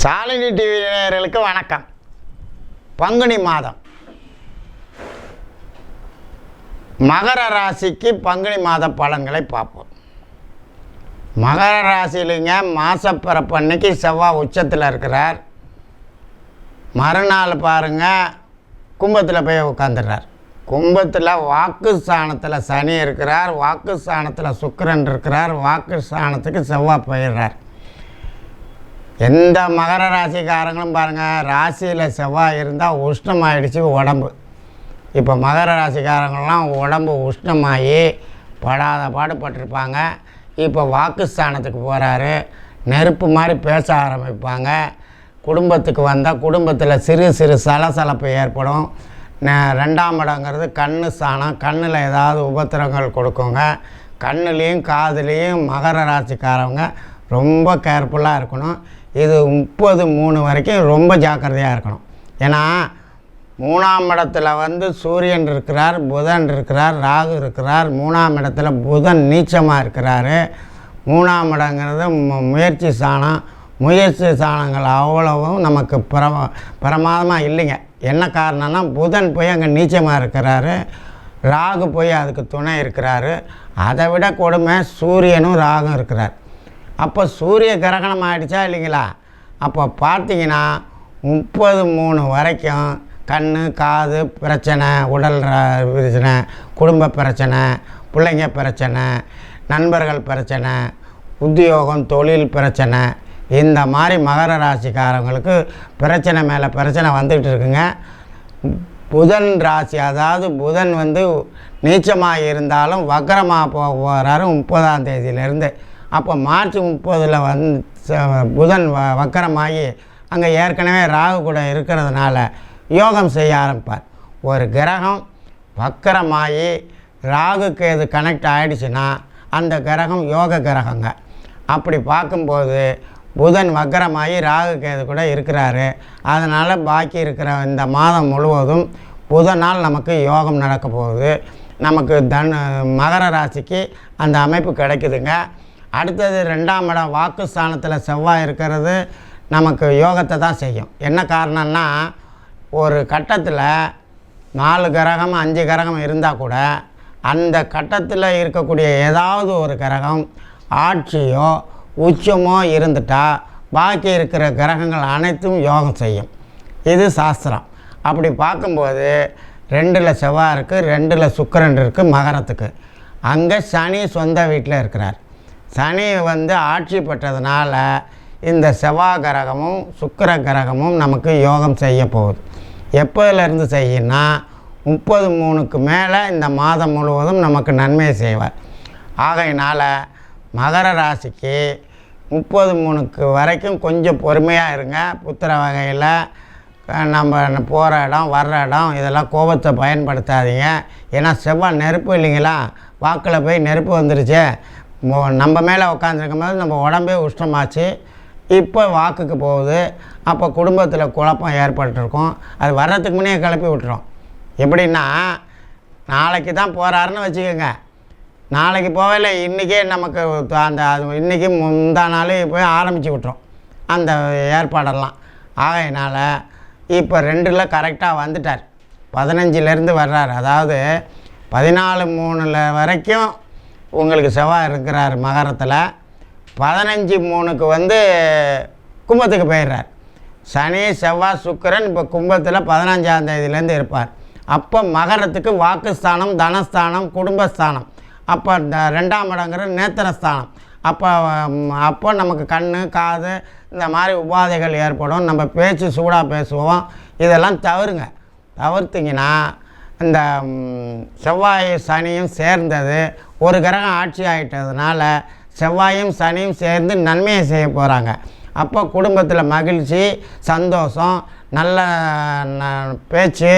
Shalini TV நேயர்களுக்கு வணக்கம். பங்குனி மாதம். மகர ராசிக்கு பங்குனி மாத பலன்களை பார்ப்போம். மகர ராசியிலிங்க மாசப்பிறப்பு அன்னைக்கு செவ்வாய் உச்சத்தில் இருக்கிறார். மறுநாள் பாருங்க கும்பத்தில் போய் உட்காந்துடுறார் கும்பத்தில் வாக்கு ஸ்தானத்தில் சனி இருக்கிறார் வாக்கு ஸ்தானத்தில் சுக்கரன் இருக்கிறார் வாக்கு ஸ்தானத்துக்கு செவ்வாய் போயிடுறார். எந்த மகர ராசிக்காரங்களும் பாருங்கள் ராசியில் செவ்வாய் இருந்தால் உஷ்ணமாயிடுச்சு உடம்பு. இப்போ மகர ராசிக்காரங்களாம் உடம்பு உஷ்ணமாகி படாத பாடுபட்டிருப்பாங்க இப்போ வாக்குஸ்தானத்துக்கு போகிறாரு நெருப்பு மாதிரி பேச ஆரம்பிப்பாங்க. குடும்பத்துக்கு வந்தால் குடும்பத்தில் சிறு சிறு சலசலப்பு ஏற்படும். ரெண்டாம் இடங்கிறது கண்ணு ஸ்தானம். கண்ணில் ஏதாவது உபத்திரங்கள் கொடுக்குங்க. கண்ணுலேயும் காதுலேயும் மகர ராசிக்காரவங்க ரொம்ப கேர்ஃபுல்லாக இருக்கணும். இது முப்பது மூணு வரைக்கும் ரொம்ப ஜாக்கிரதையாக இருக்கணும். ஏன்னா மூணாம் இடத்துல வந்து சூரியன் இருக்கிறார் புதன் இருக்கிறார் ராகு இருக்கிறார் மூணாம் இடத்துல புதன் நீச்சமாக இருக்கிறாரு. மூணாம் இடங்கிறது மு- முயற்சி சாணம் முயற்சி சாணங்கள் அவ்வளவும் நமக்கு பிரம பிரமாதமாக இல்லைங்க. என்ன காரணம்னா புதன் போய் அங்கே நீச்சமாக இருக்கிறாரு ராகு போய் அதுக்கு துணை இருக்கிறாரு. அதை விட கொடுமை சூரியனும் ராகும் இருக்கிறார். அப்போ சூரிய கிரகணம் ஆகிடுச்சா இல்லைங்களா? அப்போ பார்த்தீங்கன்னா முப்பது மூணு வரைக்கும் கண் காது பிரச்சனை உடல் பிரச்சனை குடும்ப பிரச்சனை பிள்ளைங்க பிரச்சனை நண்பர்கள் பிரச்சனை உத்தியோகம் தொழில் பிரச்சனை இந்த மாதிரி மகர ராசிக்காரங்களுக்கு பிரச்சனை மேலே பிரச்சனை வந்துக்கிட்டு இருக்குங்க. புதன் ராசி அதாவது புதன் வந்து நீச்சமாக இருந்தாலும் வக்கரமாக போக போகிறாரு முப்பதாம் தேதியிலேருந்து. அப்போ மார்ச் முப்பதில் வந்து ச- புதன் வ வக்கரமாகி அங்கே ஏற்கனவே ராகு கூட இருக்கிறதுனால யோகம் செய்ய ஆரம்பிப்பார். ஒரு கிரகம் வக்கரமாகி ராகுக்கு எது கனெக்ட் ஆகிடுச்சுன்னா அந்த கிரகம் யோக கிரகங்க. அப்படி பார்க்கும்போது புதன் வக்கரமாகி ராகு கேது கூட இருக்கிறாரு. அதனால் பாக்கி இருக்கிற இந்த மாதம் முழுவதும் புதனால் நமக்கு யோகம் நடக்க போகுது. நமக்கு தன் மகர ராசிக்கு அந்த அமைப்பு கிடைக்குதுங்க. அடுத்தது ரெண்டாம் இடம் வாக்குஸ்தானத்தில் செவ்வாய் இருக்கிறது. நமக்கு யோகத்தை தான் செய்யும். என்ன காரணம்னா ஒரு கட்டத்தில் நாலு கிரகம் அஞ்சு கிரகம் இருந்தால் கூட அந்த கட்டத்தில் இருக்கக்கூடிய ஏதாவது ஒரு கிரகம் ஆட்சியோ உச்சமோ இருந்துட்டா பாக்கி இருக்கிற கிரகங்கள் அனைத்தும் யோகம் செய்யும். இது சாஸ்திரம். அப்படி பார்க்கும்போது ரெண்டில் செவ்வாய் இருக்குது ரெண்டில் சுக்கரன் இருக்குது மகரத்துக்கு. அங்கே சனி சொந்த வீட்டில் இருக்கிறார். சனி வந்து ஆட்சி பெற்றதுனால இந்த செவ்வாய் கிரகமும் சுக்கிர கிரகமும் நமக்கு யோகம் செய்ய போகுது. எப்போதுலேருந்து செய்யணும்னா முப்பது மூணுக்கு மேலே இந்த மாதம் முழுவதும் நமக்கு நன்மை செய்வார். ஆகையினால் மகர ராசிக்கு முப்பது மூணுக்கு வரைக்கும் கொஞ்சம் பொறுமையாக இருங்க. புத்திர வகையில் நம்ம போகிற இடம் வர்ற இடம் இதெல்லாம் கோபத்தை பயன்படுத்தாதீங்க. ஏன்னா செவ்வாய் நெருப்பு இல்லைங்களா? வாக்கில் போய் நெருப்பு வந்துருச்சு. நம்ம மேலே உட்காந்துருக்கும் போது நம்ம உடம்பே உஷ்ணமாச்சு இப்போ வாக்குக்கு போகுது. அப்போ குடும்பத்தில் குழப்பம் ஏற்பட்டுருக்கும். அது வர்றதுக்கு முன்னே கிளப்பி விட்டுரும். எப்படின்னா நாளைக்கு தான் போகிறாருன்னு வச்சுக்கோங்க. நாளைக்கு போகல இன்றைக்கே நமக்கு அந்த அது இன்றைக்கி முந்தா நாள் போய் ஆரம்பித்து விட்டுரும். அந்த ஏற்பாடெல்லாம். ஆகையினால் இப்போ ரெண்டில் கரெக்டாக வந்துட்டார். பதினஞ்சிலேருந்து வர்றார். அதாவது பதினாலு மூணில் வரைக்கும் உங்களுக்கு செவ்வாய் இருக்கிறார் மகரத்தில் பதினஞ்சு மூணுக்கு வந்து கும்பத்துக்கு போயிடுறார். சனி செவ்வாய் சுக்கிரன் இப்போ கும்பத்தில் பதினஞ்சாம் தேதியிலேருந்து இருப்பார். அப்போ மகரத்துக்கு வாக்குஸ்தானம் தனஸ்தானம் குடும்பஸ்தானம். அப்போ இந்த ரெண்டாம் இடங்கிற நேத்திரஸ்தானம். அப்போ அப்போ நமக்கு கண் காது இந்த மாதிரி உபாதைகள் ஏற்படும். நம்ம பேச்சு சூடாக பேசுவோம். இதெல்லாம் தவறுங்க. தவிர்த்திங்கன்னா இந்த செவ்வாய் சனியும் சேர்ந்தது. ஒரு கிரகம் ஆட்சி ஆகிட்டதுனால செவ்வாயும் சனியும் சேர்ந்து நன்மையை செய்ய போகிறாங்க அப்போ குடும்பத்தில் மகிழ்ச்சி சந்தோஷம் நல்ல ந- பேச்சு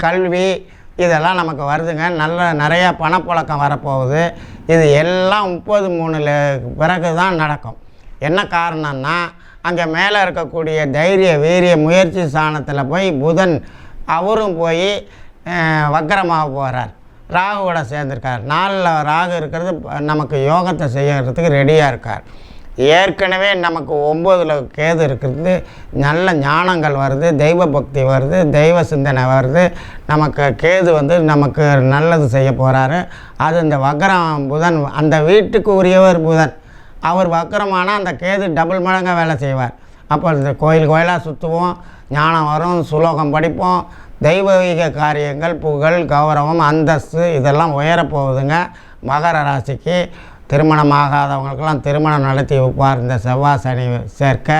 கல்வி இதெல்லாம் நமக்கு வருதுங்க. நல்ல நிறையா பணப்புழக்கம் வரப்போகுது. இது எல்லாம் முப்பது மூணில் பிறகு தான் நடக்கும். என்ன காரணம்னா அங்கே மேலே இருக்கக்கூடிய தைரிய வீரிய முயற்சி ஸ்தானத்தில் போய் புதன் அவரும் போய் வக்கரமாக போகிறார் ராகுவோட சேர்ந்துருக்கார். நாலில் ராகு இருக்கிறது நமக்கு யோகத்தை செய்யறதுக்கு ரெடியாக இருக்கார். ஏற்கனவே நமக்கு ஒம்பதில் கேது இருக்கிறது. நல்ல ஞானங்கள் வருது தெய்வ பக்தி வருது தெய்வ சிந்தனை வருது. நமக்கு கேது வந்து நமக்கு நல்லது செய்ய போகிறாரு அது இந்த வக்கரம் புதன் அந்த வீட்டுக்கு உரியவர் புதன். அவர் வக்கரமானால் அந்த கேது டபுள் மடங்காக வேலை செய்வார். அப்போ இந்த கோயில் கோயிலாக சுற்றுவோம் ஞானம் வரும் சுலோகம் படிப்போம். தெய்வீக காரியங்கள் புகழ் கௌரவம் அந்தஸ்து இதெல்லாம் உயரப்போகுதுங்க மகர ராசிக்கு திருமணமாகாதவங்களுக்கெல்லாம் திருமணம் நடத்தி வைப்பார் இந்த செவ்வாய் சனி சேர்க்க.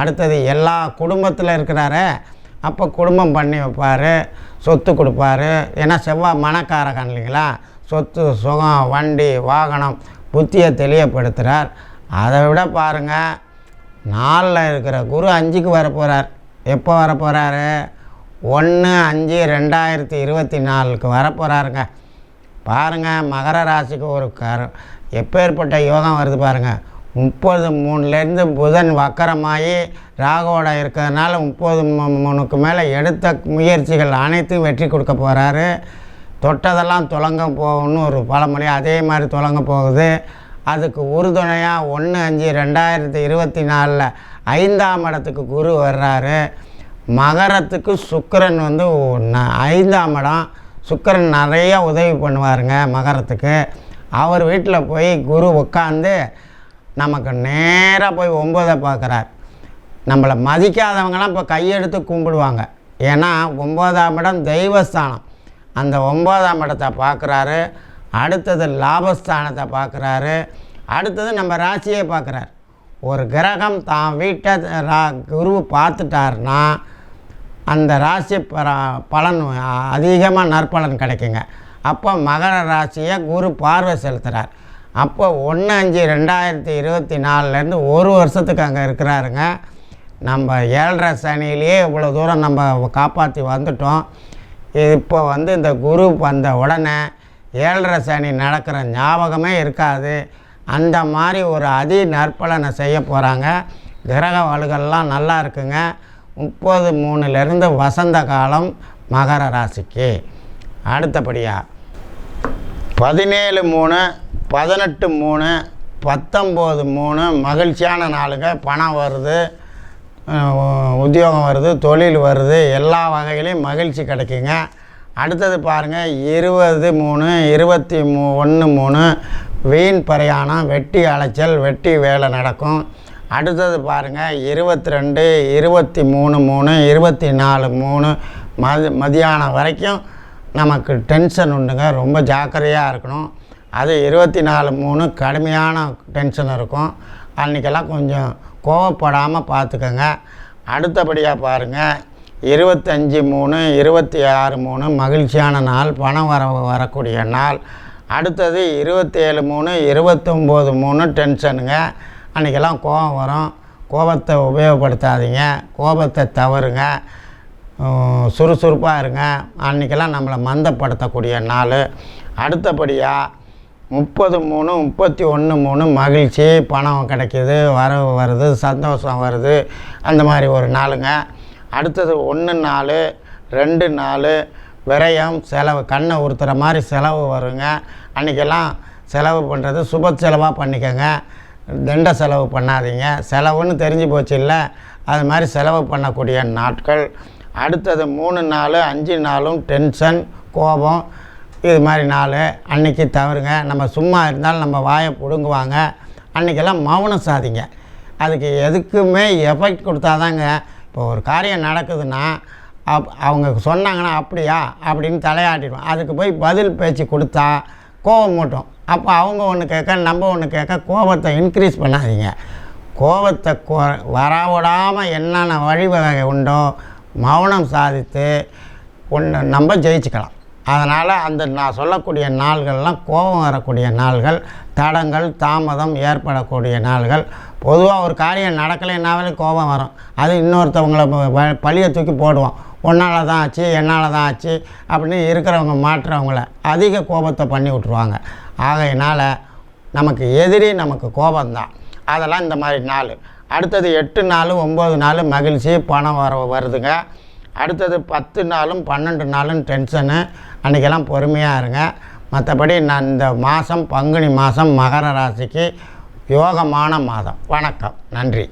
அடுத்தது எல்லா குடும்பத்தில் இருக்கிறாரே அப்போ குடும்பம் பண்ணி வைப்பார் சொத்து கொடுப்பாரு. ஏன்னா செவ்வாய் மனக்காரகன் இல்லைங்களா? சொத்து சுகம் வண்டி வாகனம் புத்தியை தெளியப்படுத்துகிறார் அதை விட பாருங்கள் நாளில் இருக்கிற குரு அஞ்சுக்கு வர போகிறார் எப்போ வரப்போகிறாரு ஒன்று அஞ்சு ரெண்டாயிரத்தி இருபத்தி நாலுக்கு வரப்போகிறாருங்க பாருங்கள் மகர ராசிக்கு ஒரு கர எப்பேற்பட்ட யோகம் வருது பாருங்கள் முப்பது மூணுலேருந்து புதன் வக்கரமாகி ராகுவோட இருக்கிறதுனால முப்பது மூணுக்கு மேலே எடுத்த முயற்சிகள் அனைத்தும் வெற்றி கொடுக்க போகிறாரு தொட்டதெல்லாம் துலங்க போகணும்னு ஒரு பழமொழி அதே மாதிரி துலங்க போகுது. அதுக்கு உறுதுணையாக ஒன்று அஞ்சு ரெண்டாயிரத்தி இருபத்தி நாலில் ஐந்தாம் இடத்துக்கு குரு வர்றாரு. மகரத்துக்கு சுக்கரன் வந்து ஐந்தாம் இடம். சுக்கிரன் நிறையா உதவி பண்ணுவாருங்க மகரத்துக்கு. அவர் வீட்டில் போய் குரு உட்காந்து நமக்கு நேராக போய் ஒம்பதை பார்க்குறார் நம்மளை மதிக்காதவங்கலாம் இப்போ கையெடுத்து கும்பிடுவாங்க. ஏன்னா ஒம்பதாம் இடம் தெய்வஸ்தானம். அந்த ஒம்பதாம் இடத்தை பார்க்குறாரு அடுத்தது லாபஸ்தானத்தை பார்க்குறாரு அடுத்தது நம்ம ராசியை பார்க்குறாரு ஒரு கிரகம் தான் வீட்டை ரா குரு பார்த்துட்டாருன்னா அந்த ராசி பலன் அதிகமாக நற்பலன் கிடைக்குங்க. அப்போ மகர ராசியை குரு பார்வை செலுத்துகிறார் அப்போ ஒன்று அஞ்சு ரெண்டாயிரத்தி இருபத்தி நாலுலேருந்து ஒரு வருஷத்துக்கு அங்கே இருக்கிறாருங்க. நம்ம ஏழரை சனியிலேயே இவ்வளோ தூரம் நம்ம காப்பாற்றி வந்துட்டோம். இப்போ வந்து இந்த குரு வந்த உடனே ஏழரை சனி நடக்கிற ஞாபகமே இருக்காது. அந்த மாதிரி ஒரு அதி நற்பலனை செய்ய போகிறாங்க கிரக வலுகள்லாம் நல்லா இருக்குங்க. முப்பது மூணுலேருந்து வசந்த காலம் மகர ராசிக்கு. அடுத்தபடியாக பதினேழு மூணு பதினெட்டு மூணு பத்தொம்போது மூணு மகிழ்ச்சியான நாளுங்க. பணம் வருது உத்தியோகம் வருது தொழில் வருது எல்லா வகையிலையும் மகிழ்ச்சி கிடைக்குங்க. அடுத்தது பாருங்கள் இருபது மூணு இருபத்தி மூ ஒன்று மூணு வீண் பிரயாணம் வெட்டி அலைச்சல் வெட்டி வேலை நடக்கும். அடுத்தது பாருங்கள் இருபத்தி ரெண்டு இருபத்தி மூணு மூணு இருபத்தி நாலு மூணு மதி மதியானம் வரைக்கும் நமக்கு டென்ஷன் உண்டுங்க. ரொம்ப ஜாக்கிரதையாக இருக்கணும். அது இருபத்தி நாலு மூணு கடுமையான டென்ஷன் இருக்கும். அன்றைக்கெல்லாம் கொஞ்சம் கோவப்படாமல் பார்த்துக்கோங்க. அடுத்தபடியாக பாருங்கள் இருபத்தஞ்சி மூணு இருபத்தி ஆறு மூணு மகிழ்ச்சியான நாள் பணம் வர வரக்கூடிய நாள். அடுத்தது இருபத்தேழு மூணு இருபத்தொம்போது மூணு டென்ஷனுங்க. அன்றைக்கெல்லாம் கோபம் வரும். கோபத்தை உபயோகப்படுத்தாதீங்க. கோபத்தை தவறுங்க. சுறுசுறுப்பாக இருங்க. அன்றைக்கெல்லாம் நம்மளை மந்தப்படுத்தக்கூடிய நாள். அடுத்தபடியாக முப்பது மூணு முப்பத்தி ஒன்று மூணு மகிழ்ச்சி பணம் கிடைக்கிது வரவு வருது சந்தோஷம் வருது. அந்த மாதிரி ஒரு நாளுங்க. அடுத்தது ஒன்று நாலு ரெண்டு நாலு விரயம் செலவு கண்ணை உறுத்துற மாதிரி செலவு வருங்க. அன்றைக்கெல்லாம் செலவு பண்ணுறது சுப செலவாக பண்ணிக்கோங்க. தண்ட செலவு பண்ணாதீங்க. செலவுன்னு தெரிஞ்சு போச்சு இல்லை. அது மாதிரி செலவு பண்ணக்கூடிய நாட்கள். அடுத்தது மூணு நாள் அஞ்சு நாளும் டென்ஷன் கோபம். இது மாதிரி நாள். அன்னைக்கு தவறுங்க. நம்ம சும்மா இருந்தாலும் நம்ம வாயை பிடுங்குவாங்க. அன்றைக்கெல்லாம் மௌனம் சாதிங்க. அதுக்கு எதுக்குமே எஃபெக்ட் கொடுத்தாதாங்க. இப்போ ஒரு காரியம் நடக்குதுன்னா அப் அவங்க சொன்னாங்கன்னா அப்படியா? அப்படின்னு தலையாட்டிடுவோம் அதுக்கு போய் பதில் பேச்சு கொடுத்தா கோபம் மூட்டும். அப்போ அவங்க ஒன்று கேட்க நம்ம ஒன்று கேட்க கோபத்தை இன்க்ரீஸ் பண்ணாதீங்க. கோபத்தை கோ வரவிடாமல் என்னென்ன வழிவகை உண்டோ மௌனம் சாதித்து ஒன்று நம்ம ஜெயிச்சுக்கலாம். அதனால் அந்த நான் சொல்லக்கூடிய நாள்கள்லாம் கோபம் வரக்கூடிய நாள்கள் தடங்கள் தாமதம் ஏற்படக்கூடிய நாள்கள். பொதுவாக ஒரு காரியம் நடக்கலைன்னாவே கோபம் வரும். அது இன்னொருத்தவங்களை ப- பழியை தூக்கி போடுவோம். உன்னால் தான் ஆச்சு என்னால் தான் ஆச்சு அப்படின்னு இருக்கிறவங்க மாற்றுறவங்கள அதிக கோபத்தை பண்ணி விட்ருவாங்க ஆகையினால் நமக்கு எதிரி நமக்கு கோபம்தான். அதெல்லாம் இந்த மாதிரி நாள். அடுத்தது எட்டு நாள் ஒம்பது நாள் மகிழ்ச்சி பணம் வர வருதுங்க. அடுத்தது பத்து நாளும் பன்னெண்டு நாளும் டென்ஷனு அன்றைக்கெல்லாம் பொறுமையாக இருங்க. மற்றபடி நான் இந்த மாதம் பங்குனி மாதம் மகர ராசிக்கு யோகமான மாதம். வணக்கம். நன்றி.